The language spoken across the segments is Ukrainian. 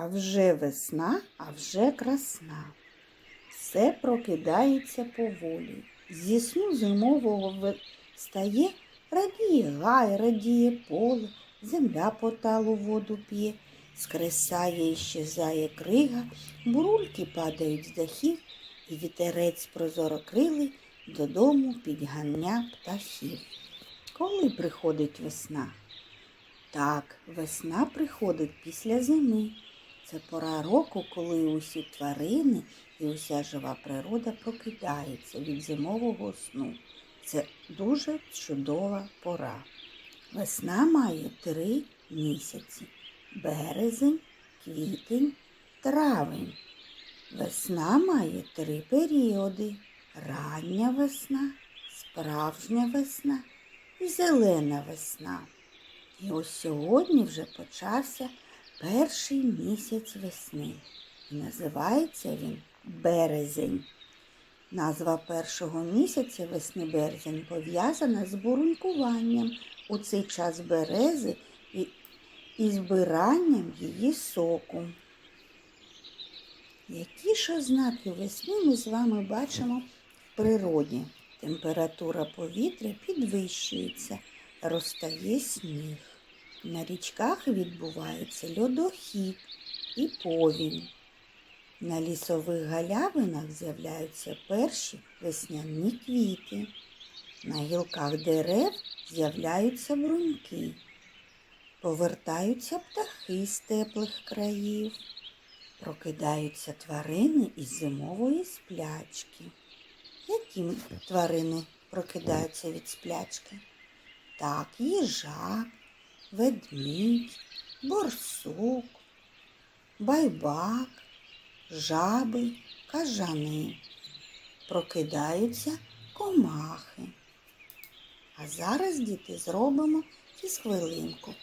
А вже весна, а вже красна. Все прокидається поволі. Зі сну зимового ви- стає, радіє гай, радіє поле, земля по талу воду п'є, скресає і щезає крига, бурульки падають з дахів, і вітерець прозорокрилий додому підгання птахів. Коли приходить весна? Так, весна приходить після зими. Це пора року, коли усі тварини і уся жива природа прокидається від зимового сну. Це дуже чудова пора. Весна має три місяці березень, квітень, травень. Весна має три періоди рання весна, справжня весна і зелена весна. І ось сьогодні вже почався перший місяць весни. І називається він березень. Назва першого місяця весни березень пов'язана з бурункуванням у цей час берези і, і збиранням її соку. Які ж ознаки весни ми з вами бачимо в природі? Температура повітря підвищується, розтає сніг. На річках відбувається льодохід і повінь. На лісових галявинах з'являються перші весняні квіти. На гілках дерев з'являються бруньки. Повертаються птахи з теплих країв. Прокидаються тварини із зимової сплячки. Які тварини прокидаються від сплячки? Так, їжак, ведмідь, борсук, байбак, жаби, кажани. Прокидаються комахи. А зараз, діти, зробимо хвилинку.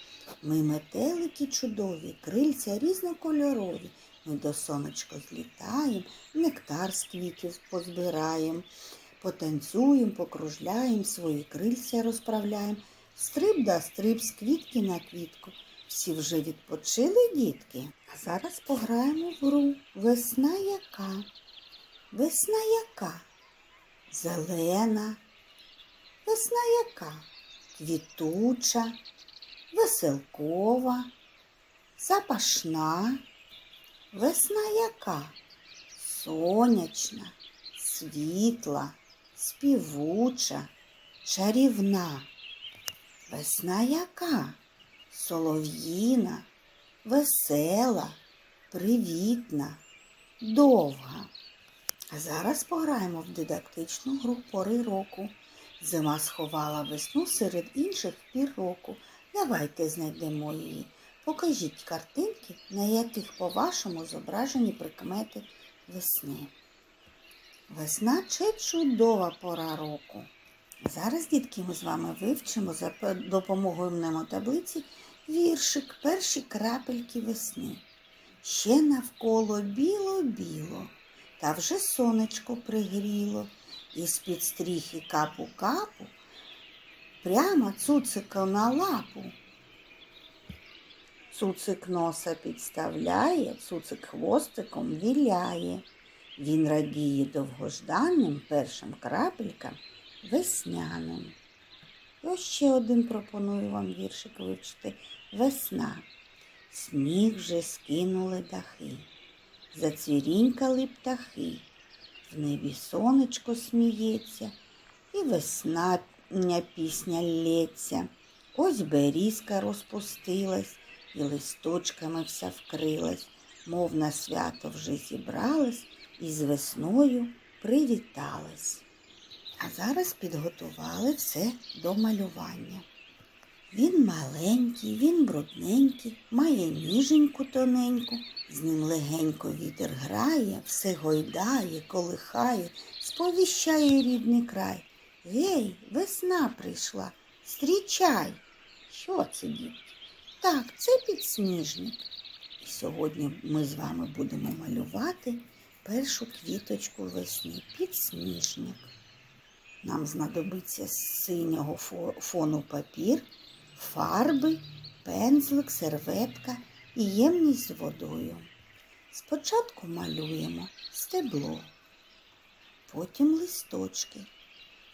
Ми метелики чудові, крильця різнокольорові. Ми до сонечка злітаємо, нектар з квітів позбираємо, потанцюємо, покружляємо, свої крильця розправляємо. Стриб да стриб з квітки на квітку. Всі вже відпочили, дітки. А зараз пограємо в гру. Весна яка? Весна яка? Зелена. Весна яка? Квітуча, веселкова, запашна. Весна яка? Сонячна, світла, співуча, чарівна. Весна яка? Солов'їна, весела, привітна, довга. А зараз пограємо в дидактичну гру пори року. Зима сховала весну серед інших пір року. Давайте знайдемо її. Покажіть картинки, на яких, по-вашому, зображені прикмети весни. Весна це чудова пора року. Зараз, дітки, ми з вами вивчимо за допомогою мнемотаблиці віршик перші крапельки весни. Ще навколо біло-біло, та вже сонечко пригріло, і з-під стріхи капу-капу прямо цуцика на лапу. Цуцик носа підставляє, цуцик хвостиком віляє. Він радіє довгожданним першим крапелькам весняним. І ще один пропоную вам віршик вивчити. Весна. Сніг вже скинули дахи, зацвірінькали птахи, в небі сонечко сміється, і весна пісня лється. Ось берізка розпустилась, і листочками вся вкрилась, мов на свято вже зібралась і з весною привіталась. А зараз підготували все до малювання. Він маленький, він брудненький, має ніженьку тоненьку, з ним легенько вітер грає, все гойдає, колихає, сповіщає рідний край. Гей, весна прийшла, зустрічай. Що це, дітки? Так, це підсніжник. І сьогодні ми з вами будемо малювати першу квіточку весни підсніжник. Нам знадобиться з синього фону папір, фарби, пензлик, серветка і ємність з водою. Спочатку малюємо стебло, потім листочки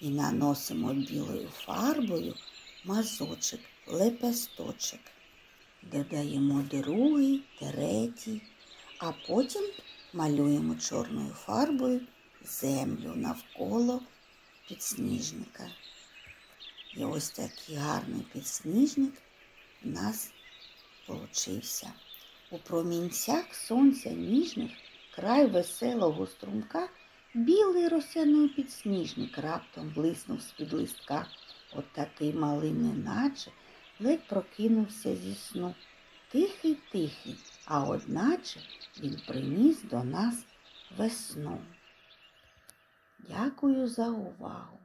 і наносимо білою фарбою мазочок, лепесточок. Додаємо другий, третій, а потім малюємо чорною фарбою землю навколо підсніжника. І ось такий гарний підсніжник у нас получився. У промінцях сонця ніжних край веселого струмка білий росяний підсніжник раптом блиснув з-під листка. От такий малий неначе ледь прокинувся зі сну. Тихий, тихий, а одначе він приніс до нас весну. Дякую за увагу.